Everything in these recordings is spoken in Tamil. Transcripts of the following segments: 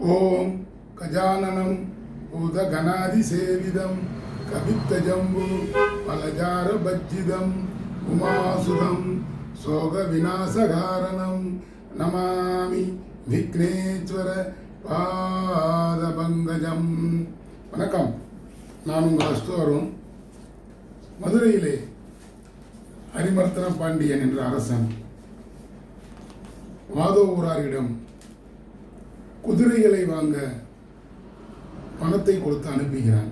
ஓம் கஜானனம் பூதகணாதிசேவிதம் கவித்தஜம்பு பலஜார பஜ்ஜிதம் உமாசுதம் சோக விநாசகாரணம் நமாமி விக்னேஸ்வர பாதபங்கஜம். வணக்கம். நான் உங்கள் அஸ்தோரும். மதுரையிலே ஹரிமர்த்தன பாண்டியன் என்ற அரசன் மாதவூராரிடம் குதிரைகளை வாங்க பணத்தை கொடுத்து அனுப்புகிறான்.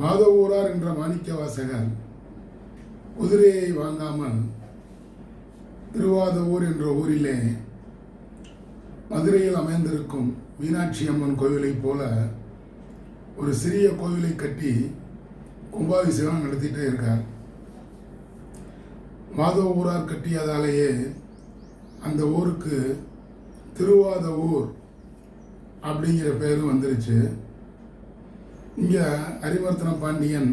மாதவூரார் என்ற மாணிக்க வாசகர் குதிரையை வாங்காமல் திருவாதவூர் என்ற ஊரிலே மதுரையில் அமைந்திருக்கும் மீனாட்சி அம்மன் கோவிலைப் போல ஒரு சிறிய கோவிலை கட்டி கும்பாபிஷேகம் நடத்திட்டே இருக்கார். மாதவ ஊரார் கட்டியதாலேயே அந்த ஊருக்கு திருவாத ஊர் அப்படிங்கிற பேரும் வந்துருச்சு. இங்கே ஹரிவர்த்தன பாண்டியன்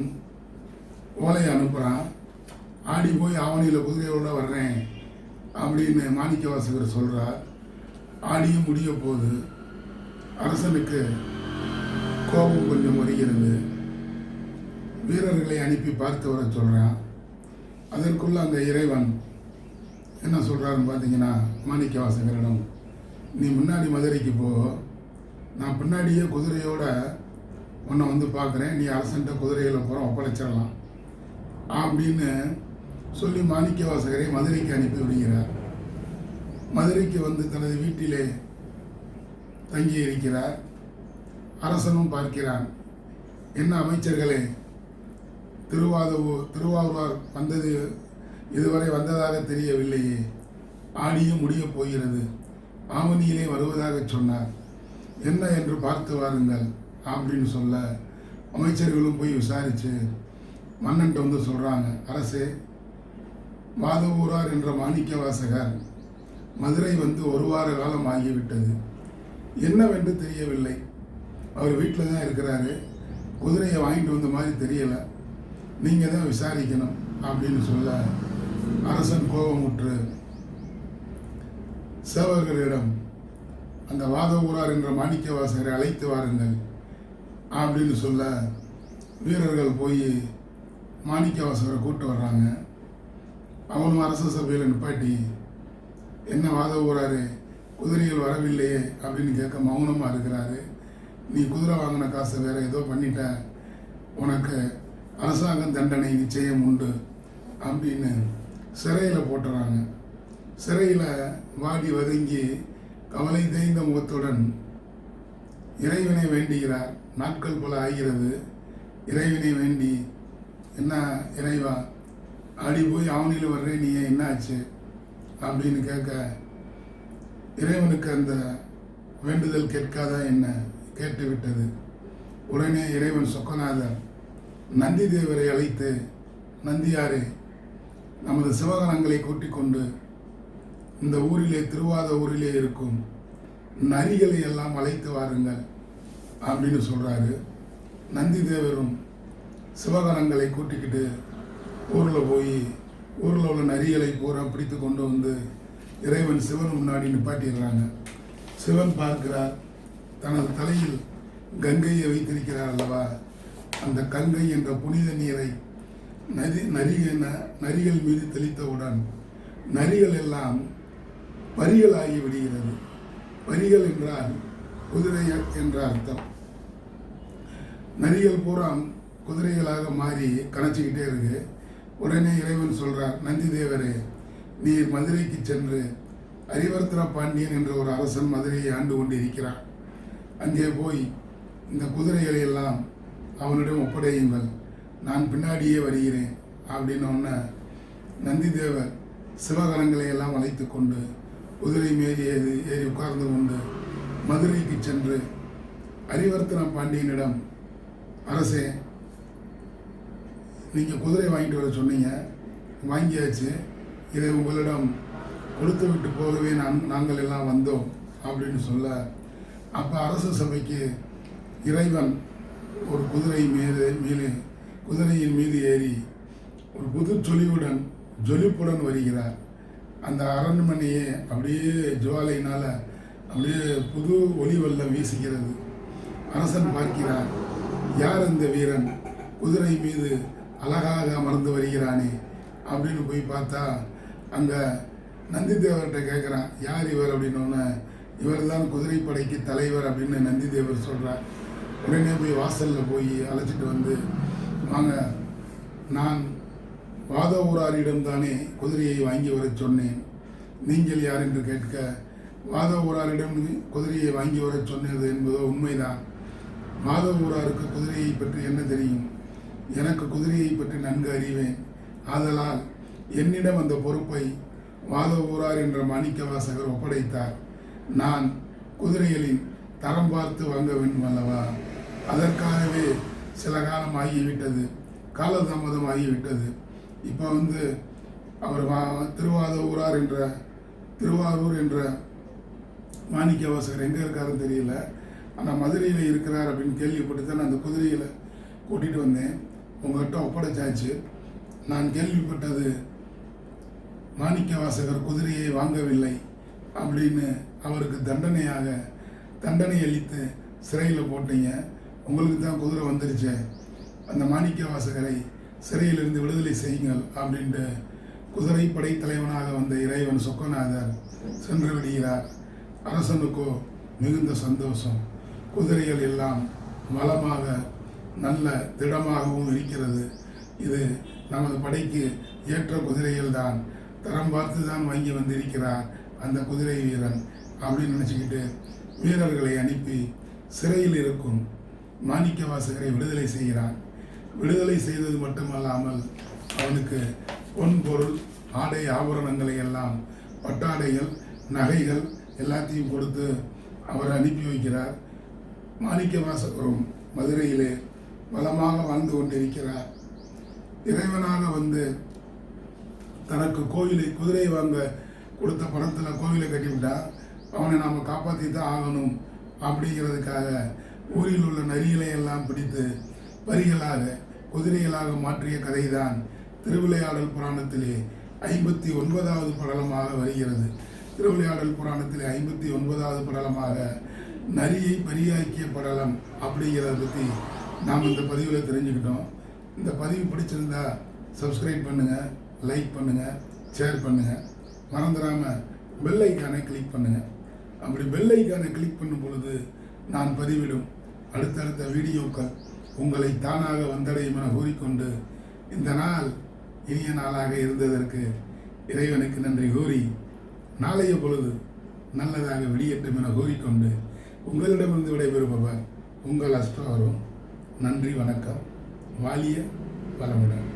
ஓலையை அனுப்புகிறான் ஆடி போய் ஆவணியில் குதிரையோடு வர்றேன் அப்படின்னு மாணிக்க வாசகர் சொல்கிறார் ஆடியும் முடிய போது அரசனுக்கு கோபம் கொஞ்சம் வருகிறது. வீரர்களை அனுப்பி பார்த்து வர சொல்கிறான் அதற்குள்ளே அந்த இறைவன் என்ன சொல்கிறாருன்னு பார்த்தீங்கன்னா மாணிக்க வாசகரிடம் நீ முன்னாடி மதுரைக்கு போ. நான் பின்னாடியே குதிரையோட உன்னை வந்து பார்க்குறேன். நீ அரசன்ட்ட குதிரையில் போகிற ஒப்படைச்சிடலாம். அப்படின்னு சொல்லி மாணிக்க வாசகரை மதுரைக்கு அனுப்பி விடுகிறார். மதுரைக்கு வந்து தனது வீட்டிலே தங்கி இருக்கிறார். அரசனும் பார்க்கிறான். என்ன அமைச்சர்களே திருவாதூர் திருவாரூர் வந்தது இதுவரை வந்ததாக தெரியவில்லையே. ஆடியும் முடியப் போகிறது. ஆவணியிலே வருவதாக சொன்னார். என்ன என்று பார்த்து வாருங்கள் அப்படின்னு சொல்ல அமைச்சர்களும் போய் விசாரித்து மன்னன்ட்ட வந்து சொல்கிறாங்க அரசே மாதவூரார் என்ற மாணிக்க வாசகர் மதுரை வந்து ஒரு வார காலம் ஆகிவிட்டது. என்னவென்று தெரியவில்லை. அவர் வீட்டில் தான் இருக்கிறாரு. குதிரையை வாங்கிட்டு வந்த மாதிரி தெரியலை. நீங்கள் தான் விசாரிக்கணும் அப்படின்னு சொல்ல அரசன் கோபமுற்று சேவர்களிடம் அந்த வாதவூரார் என்ற மாணிக்க வாசகரை அழைத்து வாருங்கள். அப்படின்னு சொல்ல வீரர்கள் போய் மாணிக்க வாசகரை கூட்டு வர்றாங்க. அவனும் அரச சபையில் நிப்பாட்டி என்ன வாதவூராரு குதிரைகள் வரவில்லையே அப்படின்னு கேட்க மௌனமாக இருக்கிறாரு. நீ குதிரை வாங்கின காசை வேற ஏதோ பண்ணிட்ட உனக்கு அரசாங்கம் தண்டனை நிச்சயம் உண்டு அப்படின்னு சிறையில் போட்டுறாங்க. சிறையில் வாடி வதங்கி கவலை தேய்ந்த முகத்துடன் இறைவனை வேண்டுகிறார். நாட்கள் போல ஆகிறது. இறைவனை வேண்டி என்ன இறைவா? அடி போய் அவனில் வர்றேன் நீ என்னாச்சு என்ன ஆச்சு? அப்படின்னு கேட்க இறைவனுக்கு அந்த வேண்டுதல் கேட்காதா என்ன? கேட்டு விட்டது. உடனே இறைவன் சொக்கநாதர் நந்தி தேவரை அழைத்து நந்தியாரே நமது சிவகணங்களை கூட்டிக் கொண்டு இந்த ஊரிலே திருவாத ஊரிலே இருக்கும் நரிகளை எல்லாம் அழைத்து வாருங்கள் அப்படின்னு சொல்கிறாரு நந்தி தேவரும் சிவகணங்களை கூட்டிக்கிட்டு ஊரில் போய் ஊரில் உள்ள நரிகளை பூரா பிடித்து கொண்டு வந்து இறைவன் சிவன் முன்னாடி நிப்பாட்டிடுறாங்க. சிவன் பார்க்கிறார் தனது தலையில் கங்கையை வைத்திருக்கிறார் அல்லவா? அந்த கங்கை என்ற புனித நீரை நதி நரிகள் நரிகள் மீது தெளித்தவுடன் நரிகள் எல்லாம் வரிகள் ஆகிவிடுகிறது வரிகள் என்றால் குதிரை என்ற அர்த்தம். நரிகள் பூரா குதிரைகளாக மாறி கணச்சிக்கிட்டே இருக்கு. உடனே இறைவன் சொல்கிறார் நந்தி தேவரே நீர் மதுரைக்கு சென்று அரிவர்த்தன பாண்டியன் என்ற ஒரு அரசன் மதுரையை ஆண்டு கொண்டு இருக்கிறார் அங்கே போய் இந்த குதிரைகளை எல்லாம் அவனிடம் ஒப்படையுங்கள். நான் பின்னாடியே வருகிறேன் அப்படின்னு நந்திதேவர் சிவகரங்களை எல்லாம் அழைத்து கொண்டு குதிரை மேறி ஏறி ஏறி உட்கார்ந்து கொண்டு மதுரைக்கு சென்று அரிவர்த்தன பாண்டியனிடம் அரசே நீங்கள் குதிரை வாங்கிட்டு வர சொன்னீங்க வாங்கியாச்சு. இதை உங்களிடம் கொடுத்து விட்டு போகவே நான் நாங்கள் எல்லாம் வந்தோம் அப்படின்னு சொல்ல அப்போ அரச சபைக்கு இறைவன் ஒரு குதிரை மீது மீது குதிரையின் மீது ஏறி ஒரு புது சொலிவுடன் ஜொலிப்புடன் வருகிறார். அந்த அரண்மனையே அப்படியே ஜுவாலையினால் அப்படியே புது ஒளி வெள்ளம் வீசுகிறது. அரசன் பார்க்கிறார் யார் அந்த வீரன்? குதிரை மீது அழகாக அமர்ந்து வருகிறானே. அப்படின்னு போய் பார்த்தா அங்கே நந்திதேவர்கிட்ட கேட்குறான் யார் இவர்? அப்படின்னோடனே இவர் தான் குதிரைப்படைக்கு தலைவர் அப்படின்னு நந்திதேவர் சொல்கிறார் உடனே போய் வாசலில் போய் அழைச்சிட்டு வந்து வாங்க நான் பாத ஊராரிடம்தானே குதிரையை வாங்கி வரச் சொன்னேன். நீங்கள் யார் என்று கேட்க வாத ஊராரிடம் குதிரையை வாங்கி வரச் சொன்னது என்பதோ உண்மைதான். வாத ஊராருக்கு குதிரையை பற்றி என்ன தெரியும்? எனக்கு குதிரையை பற்றி நன்கு அறிவேன். ஆதலால் என்னிடம் அந்த பொறுப்பை வாத ஊரார் என்ற மாணிக்க வாசகர் ஒப்படைத்தார். நான் குதிரைகளின் தரம் பார்த்து வாங்க வேண்டும் அல்லவா? அதற்காகவே சில காலம் ஆகிவிட்டது. காலதாமதம் ஆகிவிட்டது. இப்போ வந்து அவர் வா திருவாத ஊரார் என்ற திருவாரூர் என்ற மாணிக்க வாசகர் எங்கே இருக்காருன்னு தெரியல. ஆனால் மதுரையில் இருக்கிறார் அப்படின்னு கேள்விப்பட்டு தான் நான் அந்த குதிரையில் கூட்டிகிட்டு வந்தேன். உங்கள்கிட்ட ஒப்படைச்சாச்சு. நான் கேள்விப்பட்டது மாணிக்க வாசகர் குதிரையை வாங்கவில்லை அப்படின்னு அவருக்கு தண்டனையாக தண்டனை அளித்து சிறையில் போட்டீங்க. உங்களுக்கு தான் குதிரை வந்துருச்சு. அந்த மாணிக்க வாசகரை சிறையிலிருந்து விடுதலை செய்யுங்கள் அப்படின்ட்டு குதிரை படைத்தலைவனாக வந்த இறைவன் சொக்கநாதர் சென்று விடுகிறார். அரசனுக்கோ மிகுந்த சந்தோஷம். குதிரைகள் எல்லாம் வளமாக நல்ல திடமாகவும் இருக்கிறது. இது நமது படைக்கு ஏற்ற குதிரைகள் தான். தரம் பார்த்து தான் வாங்கி வந்திருக்கிறார் அந்த குதிரை வீரன் அப்படின்னு நினச்சிக்கிட்டு வீரர்களை அனுப்பி சிறையில் இருக்கும் மாணிக்க வாசகரை விடுதலை செய்கிறான். விடுதலை செய்தது மட்டுமல்லாமல் அவனுக்கு பொன் பொருள் ஆடை ஆபரணங்களை எல்லாம் பட்டாடைகள் நகைகள் எல்லாத்தையும் கொடுத்து அவர் அனுப்பி வைக்கிறார். மாணிக்க வாசகரும் மதுரையிலே வளமாக வாழ்ந்து கொண்டிருக்கிறார். இறைவனாக வந்து தனக்கு கோயிலை குதிரை வாங்க கொடுத்த பணத்தில் கோவிலை கட்டிவிட்டா அவனை நாம் காப்பாற்றி தான் ஆகணும் அப்படிங்கிறதுக்காக ஊரில் உள்ள நரிகளை எல்லாம் பிடித்து பரிகளாக குதிரைகளாக மாற்றிய கதைதான் திருவிளையாடல் புராணத்திலே ஐம்பத்தி ஒன்பதாவது படலமாக வருகிறது. திருவிளையாடல் புராணத்திலே ஐம்பத்தி ஒன்பதாவது படலமாக நரியை பரியாக்கிய படலம் அப்படிங்கிறத பற்றி நாம் இந்த பதிவில் தெரிஞ்சுக்கிட்டோம். இந்த பதிவு பிடிச்சிருந்தா சப்ஸ்கிரைப் பண்ணுங்கள் லைக் பண்ணுங்கள் ஷேர் பண்ணுங்கள் மறந்துடாமல் பெல் ஐக்கானை கிளிக் பண்ணுங்கள் அப்படி பெல் ஐக்கானை கிளிக் பண்ணும் பொழுது நான் பதிவிடும் அடுத்தடுத்த வீடியோக்கள் உங்களை தானாக வந்தடையும் என கூறிக்கொண்டு இந்த நாள் இனிய நாளாக இருந்ததற்கு இறைவனுக்கு நன்றி கூறி நாளைய பொழுது நல்லதாக வெளியேற்றும் என கூறிக்கொண்டு உங்களிடமிருந்து விடைபெறுபவர் உங்கள் அஸ்ட்ரோவரும் நன்றி வணக்கம். வாலிய வளமுடன்.